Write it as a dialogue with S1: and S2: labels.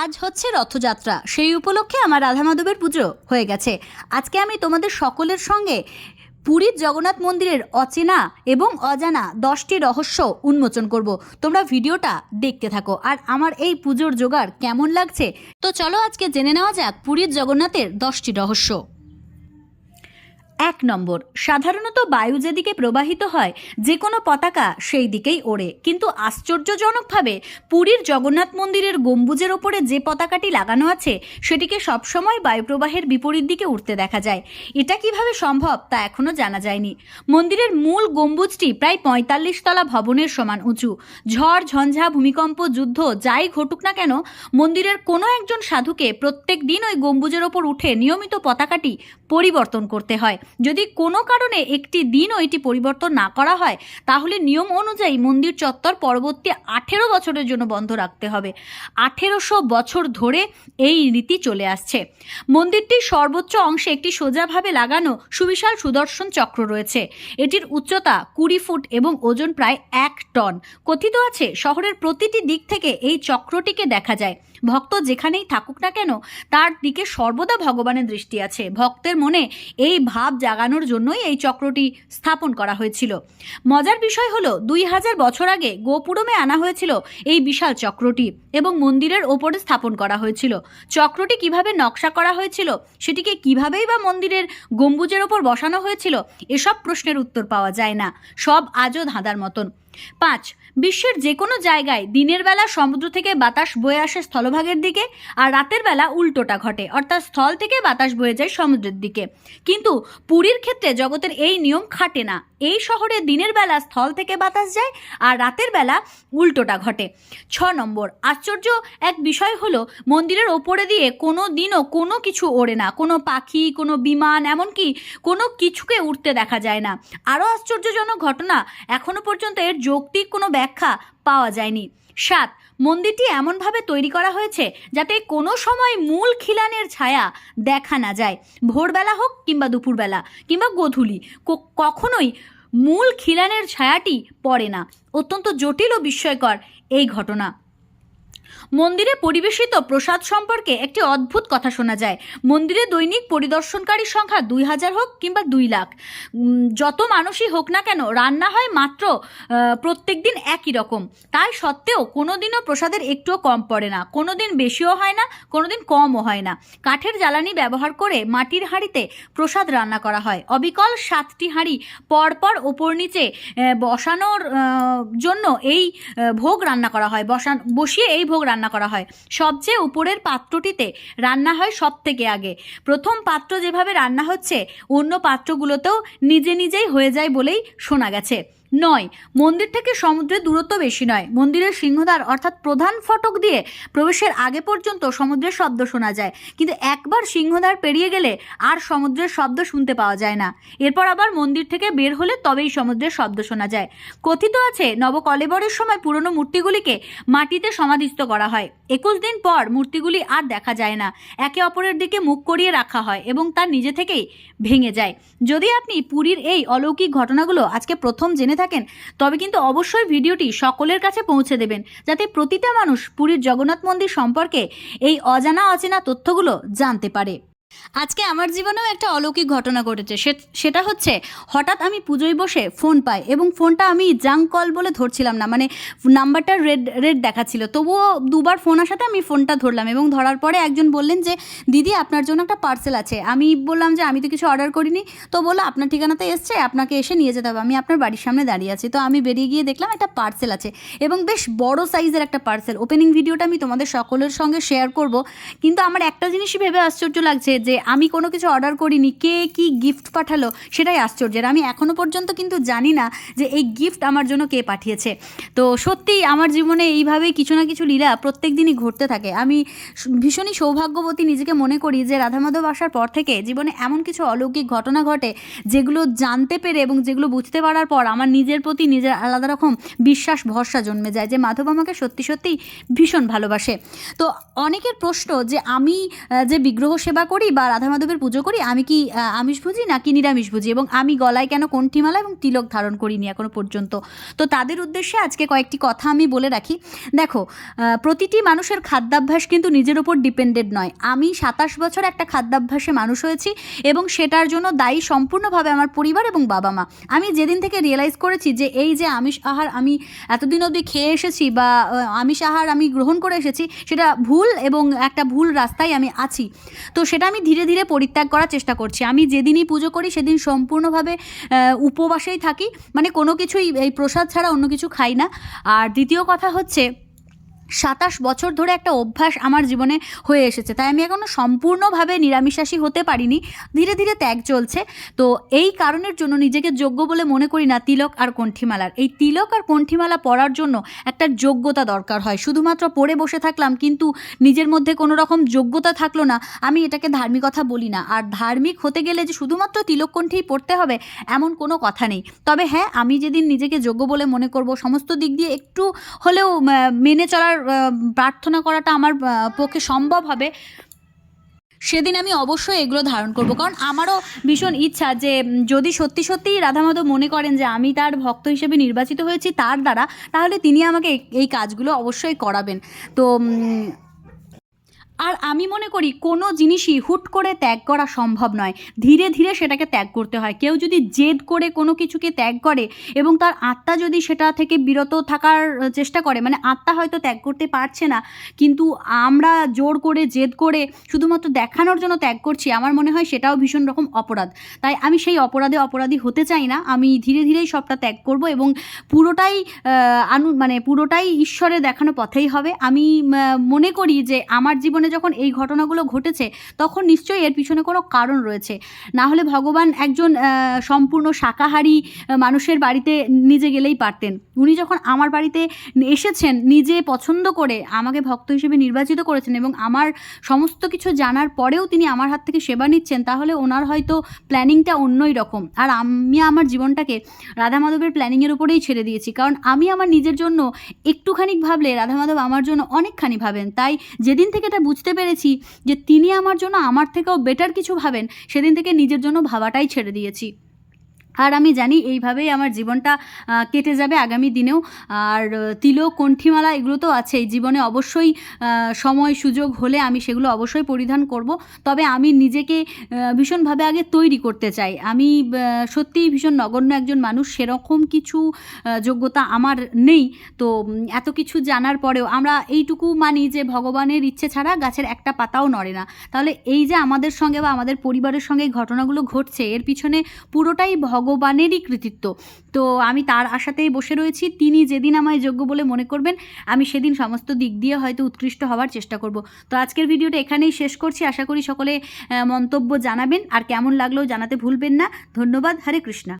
S1: আজ হচ্ছে রথযাত্রা। সেই উপলক্ষে আমার রাধা মাধবের পুজো হয়ে গেছে। আজকে আমি তোমাদের সকলের সঙ্গে পুরীর জগন্নাথ মন্দিরের অচেনা এবং অজানা দশটি রহস্য উন্মোচন করব। তোমরা ভিডিওটা দেখতে থাকো। আর আমার এই পুজোর জোগাড় কেমন লাগছে? তো চলো আজকে জেনে নেওয়া যাক পুরীর জগন্নাথের দশটি রহস্য। এক নম্বর। সাধারণত বায়ু যেদিকে প্রবাহিত হয় যে কোনো পতাকা সেই দিকেই ওড়ে। কিন্তু আশ্চর্যজনকভাবে পুরীর জগন্নাথ মন্দিরের গম্বুজের ওপরে যে পতাকাটি লাগানো আছে, সেটিকে সবসময় বায়ুপ্রবাহের বিপরীত দিকে উঠতে দেখা যায়। এটা কীভাবে সম্ভব তা এখনও জানা যায়নি। মন্দিরের মূল গম্বুজটি প্রায় পঁয়তাল্লিশ তলা ভবনের সমান উঁচু। ঝড়, ঝঞ্ঝা, ভূমিকম্প, যুদ্ধ, যাই ঘটুক না কেন, মন্দিরের কোনো একজন সাধুকে প্রত্যেক দিন ওই গম্বুজের ওপর উঠে নিয়মিত পতাকাটি পরিবর্তন করতে হয়। যদি কোনো কারণে একটি দিনও এটি পরিবর্তন না করা হয়, তাহলে নিয়ম অনুযায়ী মন্দির চত্বর পরবর্তী আঠেরো বছরের জন্য বন্ধ রাখতে হবে। আঠেরোশো বছর ধরে এই রীতি চলে আসছে। মন্দিরটির সর্বোচ্চ অংশে একটি সোজাভাবে লাগানো সুবিশাল সুদর্শন চক্র রয়েছে। এটির উচ্চতা কুড়ি ফুট এবং ওজন প্রায় এক টন। কথিত আছে, শহরের প্রতিটি দিক থেকে এই চক্রটিকে দেখা যায়। ভক্ত যেখানেই থাকুক না কেন, তার দিকে সর্বদা ভগবানের দৃষ্টি আছে। ভক্তের মনে এই ভাব জাগানোর জন্যই এই চক্রটি স্থাপন করা হয়েছিল। মজার বিষয় হলো, দুই হাজার বছর আগে গোপুরমে আনা হয়েছিল এই বিশাল চক্রটি এবং মন্দিরের ওপরে স্থাপন করা হয়েছিল। চক্রটি কীভাবে নকশা করা হয়েছিল, সেটিকে কিভাবেই বা মন্দিরের গম্বুজের ওপর বসানো হয়েছিল, এসব প্রশ্নের উত্তর পাওয়া যায় না। সব আজও ধাঁধার মতন। পাঁচ, বিশ্বের যে কোনো জায়গায় দিনের বেলা সমুদ্র থেকে বাতাস বয়ে আসে স্থলভাগের দিকে আর রাতের বেলা উল্টোটা ঘটে, অর্থাৎ স্থল থেকে বাতাস বয়ে যায় সমুদ্রের দিকে। কিন্তু পুরীর ক্ষেত্রে জগতের এই নিয়ম খাটে না। এই শহরে দিনের বেলা স্থল থেকে বাতাস যায় আর রাতের বেলা উল্টোটা ঘটে। ছ নম্বর, আশ্চর্য এক বিষয় হলো মন্দিরের ওপরে দিয়ে কোনো দিনও কোনো কিছু ওড়ে না। কোনো পাখি, কোনো বিমান, এমনকি কোনো কিছুকে উঠতে দেখা যায় না। আরও আশ্চর্যজনক ঘটনা এখনও পর্যন্ত এর যৌক্তিক কোনো ব্যাখ্যা পাওয়া যায়নি। সাত, মন্দিরটি এমনভাবে তৈরি করা হয়েছে যাতে কোনো সময় মূল খিলানের ছায়া দেখা না যায়। ভোরবেলা হোক কিংবা দুপুরবেলা কিংবা গোধূলি কখনোই মূল খিলানের ছায়াটি পড়ে না। অত্যন্ত জটিল ও বিস্ময়কর এই ঘটনা। মন্দিরে পরিবেশিত প্রসাদ সম্পর্কে একটি অদ্ভুত কথা শোনা যায়। মন্দিরে দৈনিক পরিদর্শনকারীর সংখ্যা দুই হাজার হোক কিংবা দুই লাখ। যত মানুষই হোক না কেন, রান্না হয় মাত্র প্রত্যেক দিন একই রকম। তাই সত্ত্বেও কোনো দিনও প্রসাদের একটুও কম পড়ে না। কোনো দিন বেশিও হয় না কোনো দিন কমও হয় না। কাঠের জ্বালানি ব্যবহার করে মাটির হাঁড়িতে প্রসাদ রান্না করা হয়। অবিকল সাতটি হাঁড়ি পরপর ওপর নিচে বসানোর জন্য এই ভোগ রান্না করা হয়। বসান, বসিয়ে এই ভোগ রান্না করা হয়। সবচেয়ে উপরের পাত্রটিতে রান্না হয় সব থেকে আগে। প্রথম পাত্র যেভাবে রান্না হচ্ছে, অন্য পাত্রগুলোতেও নিজে নিজেই হয়ে যায় বলেই শোনা গেছে। নয়, মন্দির থেকে সমুদ্রের দূরত্ব বেশি নয়। মন্দিরের সিংহদ্বার অর্থাৎ প্রধান ফটক দিয়ে প্রবেশের আগে পর্যন্ত সমুদ্রের শব্দ শোনা যায়। কিন্তু একবার সিংহদ্বার পেরিয়ে গেলে আর সমুদ্রের শব্দ শুনতে পাওয়া যায় না। এরপর আবার মন্দির থেকে বের হলে তবেই সমুদ্রের শব্দ শোনা যায়। কথিত আছে, নবকলেবরের সময় পুরনো মূর্তিগুলিকে মাটিতে সমাধিস্থ করা হয়। একুশ দিন পর মূর্তিগুলি আর দেখা যায় না। একে অপরের দিকে মুখ করিয়ে রাখা হয় এবং তার নিজে থেকেই ভেঙে যায়। যদি আপনি পুরীর এই অলৌকিক ঘটনাগুলো আজকে প্রথম জেনে থাকেন, তবে কিন্তু অবশ্যই ভিডিওটি সকলের কাছে পৌঁছে দেবেন, যাতে প্রতিটা মানুষ পুরীর জগন্নাথ মন্দির সম্পর্কে এই অজানা অচেনা তথ্যগুলো জানতে পারে। আজকে আমার জীবনেও একটা অলৌকিক ঘটনা ঘটেছে। সেটা হচ্ছে হঠাৎ আমি পুজোয় বসে ফোন পাই এবং ফোনটা আমি জাঙ্ক কল বলে ধরছিলাম না মানে নাম্বারটা রেড রেড দেখাচ্ছিল। তবুও দুবার ফোন আসাতে আমি ফোনটা ধরলাম এবং ধরার পরে একজন বললেন যে, দিদি, আপনার জন্য একটা পার্সেল আছে। আমি বললাম যে, আমি তো কিছু অর্ডার করিনি। তো বলল, আপনার ঠিকানাতে এসছে, আপনাকে এসে নিয়ে যেতে হবে। আমি আপনার বাড়ির সামনে দাঁড়িয়ে আছি। তো আমি বেরিয়ে গিয়ে দেখলাম একটা পার্সেল আছে এবং বেশ বড় সাইজের একটা পার্সেল ওপেনিং ভিডিওটা আমি তোমাদের সকলের সঙ্গে শেয়ার করব, কিন্তু আমার একটা জিনিসই ভেবে আশ্চর্য লাগছে যে আমি কোনো কিছু অর্ডার করিনি, কে কি গিফট পাঠালো সেটাই আশ্চর্যের। আমি এখনও পর্যন্ত কিন্তু জানি না যে এই গিফট আমার জন্য কে পাঠিয়েছে। তো সত্যিই আমার জীবনে এইভাবেই কিছু না কিছু লীলা প্রত্যেক দিনই ঘটতে থাকে। আমি ভীষণই সৌভাগ্যবতী নিজেকে মনে করি যে রাধামাধব আসার পর থেকে জীবনে এমন কিছু অলৌকিক ঘটনা ঘটে যেগুলো জানতে পেরে এবং যেগুলো বুঝতে পারার পর আমার নিজের প্রতি নিজের আলাদা রকম বিশ্বাস, ভরসা জন্মে যায় যে মাধব আমাকে সত্যি, সত্যিই ভীষণ ভালোবাসে। তো অনেকের প্রশ্ন যে আমি যে বিগ্রহ সেবা করি বা রাধা মাধবের পুজো করি, আমি কি আমিষভোজী নাকি নিরামিষভোজী এবং আমি গলায় কেন কণ্ঠিমালা এবং তিলক ধারণ করিনি এখনও পর্যন্ত? তো তাদের উদ্দেশ্যে আজকে কয়েকটি কথা আমি বলে রাখি। দেখো প্রতিটি মানুষের খাদ্যাভ্যাস কিন্তু নিজের ওপর ডিপেন্ডেড নয়। আমি সাতাশ বছর একটা খাদ্যাভ্যাসে মানুষ হয়েছি এবং সেটার জন্য দায়ী সম্পূর্ণভাবে আমার পরিবার এবং বাবা মা। আমি যেদিন থেকে রিয়েলাইজ করেছি যে এই যে আমিষ আহার আমি এতদিন অবধি খেয়ে এসেছি বা আমিষ আহার আমি গ্রহণ করে এসেছি, সেটা ভুল এবং একটা ভুল রাস্তায় আমি আছি। তো সেটা আমি ধীরে ধীরে পরিত্যাগ করার চেষ্টা করছি। আমি যেদিনই পুজো করি, সেদিন সম্পূর্ণভাবে উপবাসেই থাকি। মানে কোনো কিছুই এই প্রসাদ ছাড়া অন্য কিছু খাই না। আর দ্বিতীয় কথা হচ্ছে সাতাশ বছর ধরে একটা অভ্যাস আমার জীবনে হয়ে এসেছে। তাই আমি এখনও সম্পূর্ণভাবে নিরামিষাশী হতে পারিনি। ধীরে ধীরে ত্যাগ চলছে। তো এই কারণের জন্য নিজেকে যোগ্য বলে মনে করি না তিলক আর কণ্ঠিমালার। এই তিলক আর কণ্ঠিমালা পরার জন্য একটা যোগ্যতা দরকার হয়। শুধুমাত্র পড়ে বসে থাকলাম কিন্তু নিজের মধ্যে কোনো রকম যোগ্যতা থাকল না। আমি এটাকে ধার্মিকতা বলি না। আর ধার্মিক হতে গেলে যে শুধুমাত্র তিলক কণ্ঠেই পড়তে হবে এমন কোনো কথা নেই। তবে হ্যাঁ আমি যেদিন নিজেকে যোগ্য বলে মনে করব, সমস্ত দিক দিয়ে একটু হলেও মেনে চলার প্রার্থনা করাটা আমার পক্ষে সম্ভব হবে। সেদিন আমি অবশ্যই এগুলো ধারণ করব। কারণ আমারও ভীষণ ইচ্ছা যে, যদি সত্যি সত্যিই রাধামাধব মনে করেন যে, আমি তার ভক্ত হিসেবে নির্বাচিত হয়েছি তার দ্বারা, তাহলে তিনি আমাকে এই- কাজগুলো অবশ্যই করাবেন। তো আর আমি মনে করি কোনো জিনিসই হুট করে ত্যাগ করা সম্ভব নয়। ধীরে ধীরে সেটাকে ত্যাগ করতে হয়। কেউ যদি জেদ করে কোনো কিছুকে ত্যাগ করে এবং তার আত্মা যদি সেটা থেকে বিরত থাকার চেষ্টা করে মানে আত্মা হয়তো ত্যাগ করতে পারছে না, কিন্তু আমরা জোর করে, জেদ করে শুধুমাত্র দেখানোর জন্য ত্যাগ করছি, আমার মনে হয় সেটাও ভীষণ রকম অপরাধ। তাই আমি সেই অপরাধে অপরাধী হতে চাই না। আমি ধীরে ধীরেই সবটা ত্যাগ করব এবং পুরোটাই আনু মানে পুরোটাই ঈশ্বরের দেখানো পথেই হবে। আমি মনে করি যে আমার জীবনে যখন এই ঘটনাগুলো ঘটেছে, তখন নিশ্চয়ই এর পিছনে কোনো কারণ রয়েছে। না হলে ভগবান একজন সম্পূর্ণ শাকাহারী মানুষের বাড়িতে নিজে গেলেই পারতেন। উনি যখন আমার বাড়িতে এসেছেন, নিজে পছন্দ করে আমাকে ভক্ত হিসেবে নির্বাচিত করেছেন এবং আমার সমস্ত কিছু জানার পরেও তিনি আমার হাত থেকে সেবা নিচ্ছেন, তাহলে ওনার হয়তো প্ল্যানিংটা অন্যই রকম। আর আমি আমার জীবনটাকে রাধা মাধবের প্ল্যানিংয়ের উপরেই ছেড়ে দিয়েছি। কারণ আমি আমার নিজের জন্য একটুখানি ভাবলে রাধা মাধব আমার জন্য অনেকখানি ভাবেন। তাই যেদিন থেকে এটা বুঝতে পেরেছি যে তিনি আমার জন্য আমার থেকেও বেটার কিছু ভাবেন। সেদিন থেকে নিজের জন্য ভাবাটাই ছেড়ে দিয়েছি। আর আমি জানি এইভাবেই আমার জীবনটা কেটে যাবে আগামী দিনেও। আর তিলক, কণ্ঠিমালা এগুলো তো আছেই। জীবনে অবশ্যই সময়, সুযোগ হলে আমি সেগুলো অবশ্যই পরিধান করব। তবে আমি নিজেকে ভীষণভাবে আগে তৈরি করতে চাই। আমি সত্যিই ভীষণ নগণ্য একজন মানুষ। সেরকম কিছু যোগ্যতা আমার নেই। তো এত কিছু জানার পরেও আমরা এইটুকু মানি যে ভগবানের ইচ্ছে ছাড়া গাছের একটা পাতাও নড়ে না। তাহলে এই যে আমাদের সঙ্গে বা আমাদের পরিবারের সঙ্গে ঘটনাগুলো ঘটছে, এর পিছনে পুরোটাই ভগবানেরই কৃতিত্ব। তো আমি তার আশাতেই বসে রয়েছি। তিনি যেদিন আমায় যোগ্য বলে মনে করবেন, আমি সেদিন সমস্ত দিক দিয়ে হয়তো উৎকৃষ্ট হওয়ার চেষ্টা করব। তো আজকের ভিডিওটা এখানেই শেষ করছি। আশা করি সকলে মন্তব্য জানাবেন। আর কেমন লাগলেও জানাতে ভুলবেন না। ধন্যবাদ। হরে কৃষ্ণা।